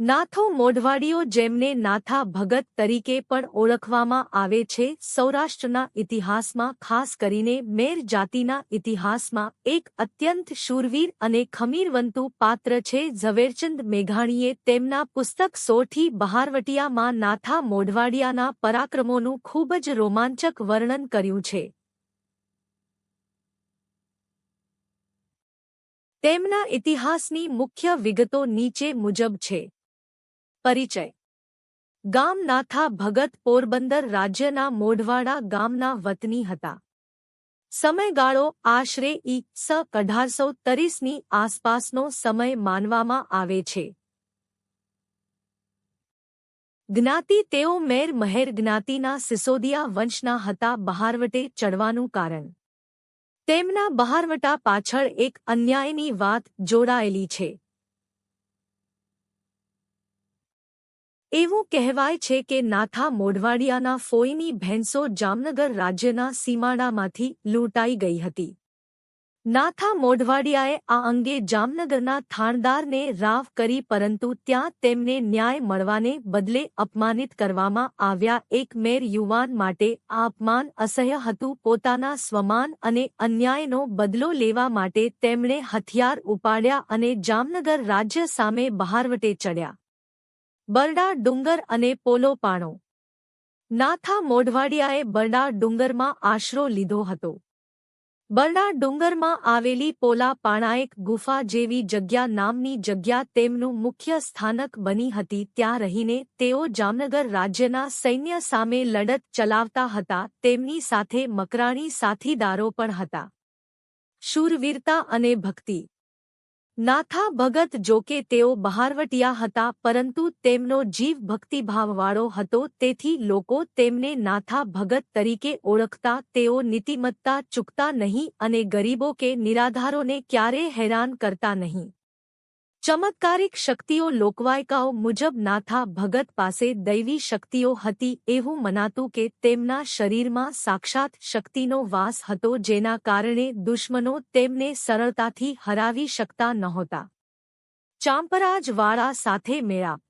નાથો મોઢવાડીઓ જેમને નાથા ભગત તરીકે પણ ઓળખવામાં આવે છે, સૌરાષ્ટ્રના ઇતિહાસમાં, ખાસ કરીને મેર જાતિના ઇતિહાસમાં, એક અત્યંત શૂરવીર અને ખમીરવંતુ પાત્ર છે, ઝવેરચંદ મેઘાણીએ તેમના પુસ્તક સોઠી બહારવટિયામાં નાથા મોઢવાડિયાના પરાક્રમોનું ખૂબ જ રોમાંચક વર્ણન કર્યું છે. તેમના ઇતિહાસની મુખ્ય વિગતો નીચે મુજબ છે. પરિચય. ગામનાથા ભગત પોરબંદર રાજ્યના મોઢવાડા ગામના વતની હતા. સમયગાળો આશરે ઈ સ અઢારસો તરીસની આસપાસનો સમય માનવામાં આવે છે. જ્ઞાતિ તેઓ મેર મહેર જ્ઞાતિના સિસોદિયા વંશના હતા બહારવટે ચડવાનું કારણ. તેમના બહારવટા પાછળ એક અન્યાયની વાત જોડાયેલી છે. એવું કહેવાય છે કે નાથા મોઢવાડિયાના ફોઈની ભેંસો જામનગર રાજ્યના સીમાડામાંથી લૂંટાઈ ગઈ હતી. નાથા મોઢવાડિયાએ આ અંગે જામનગરના થાણદારને રાવ કરી પરંતુ ત્યાં તેમને ન્યાય મળવાને બદલે અપમાનિત કરવામાં આવ્યા. એક મેર યુવાન માટે આ અપમાન અસહ્ય હતું. પોતાના સ્વમાન અને અન્યાયનો બદલો લેવા માટે તેમણે હથિયાર ઉપાડ્યા અને જામનગર રાજ્ય સામે બહારવટે ચડ્યા. બરડા ડુંગર અને પોલો પાણો. નાથા મોઢવાડિયાએ બરડા ડુંગરમાં આશરો લીધો હતો. બરડા ડુંગરમાં આવેલી પોલા પાણાએક ગુફા જેવી જગ્યા નામની જગ્યા તેમનું મુખ્ય સ્થાનક બની હતી. ત્યાં રહીને તેઓ જામનગર રાજ્યના સૈન્ય સામે લડત ચલાવતા હતા. તેમની સાથે મકરાણી સાથીદારો પણ હતા. શૂરવીરતા અને ભક્તિ. નાથા ભગત જોકે તેઓ બહારવટિયા હતા, પરંતુ તેમનો જીવ ભક્તિભાવવાળો હતો, તેથી લોકો તેમને નાથા ભગત તરીકે ઓળખતા, તેઓ નીતિમત્તા ચૂકતા નહીં અને ગરીબો કે નિરાધારોને ક્યારે હેરાન કરતા નહીં. ચમત્કારિક શક્તિઓ લોકવાયકાઓ મુજબ નાથા ભગત પાસે દૈવી શક્તિઓ હતી એવું મનાતું કે તેમના શરીરમાં સાક્ષાત શક્તિનો વાસ હતો જેના કારણે દુશ્મનો તેમને સરળતાથી હરાવી શકતા નહોતા. ચાંપરાજવાળા સાથે મેળાપ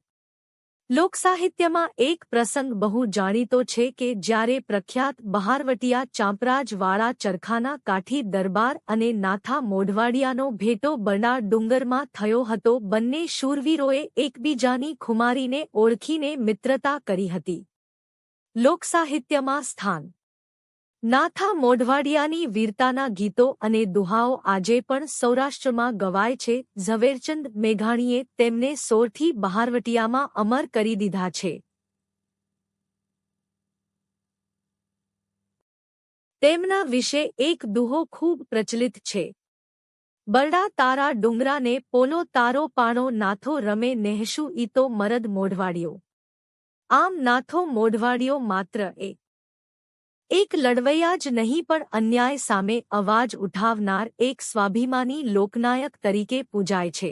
લોકસાહિત્યમાં એક પ્રસંગ બહુ જાણીતો છે કે જ્યારે પ્રખ્યાત બહારવટિયા ચાંપરાજવાળા ચરખાના કાઠી દરબાર અને નાથા મોઢવાડિયાનો ભેટો બરડા ડુંગરમાં થયો હતો, બંને શૂરવીરોએ એકબીજાની ખુમારીને ઓળખીને મિત્રતા કરી હતી. લોકસાહિત્યમાં સ્થાન નાથા મોઢવાડિયાની વીરતાના ગીતો અને દુહાઓ આજે પણ સૌરાષ્ટ્રમાં ગવાય છે. ઝવેરચંદ મેઘાણીએ તેમને સોરથી બહારવટિયામાં અમર કરી દીધા છે. તેમના વિશે એક દુહો ખૂબ પ્રચલિત છે. બરડા તારા ડુંગરાને પોલો તારો પાણો નાથો રમે નેહશુ ઈતો મરદ મોઢવાડિયો. આમ નાથો મોઢવાડિયો માત્ર એક એક લડવૈયા જ નહીં પણ અન્યાય સામે અવાજ ઉઠાવનાર એક સ્વાભિમાની લોકનાયક તરીકે પૂજાય છે.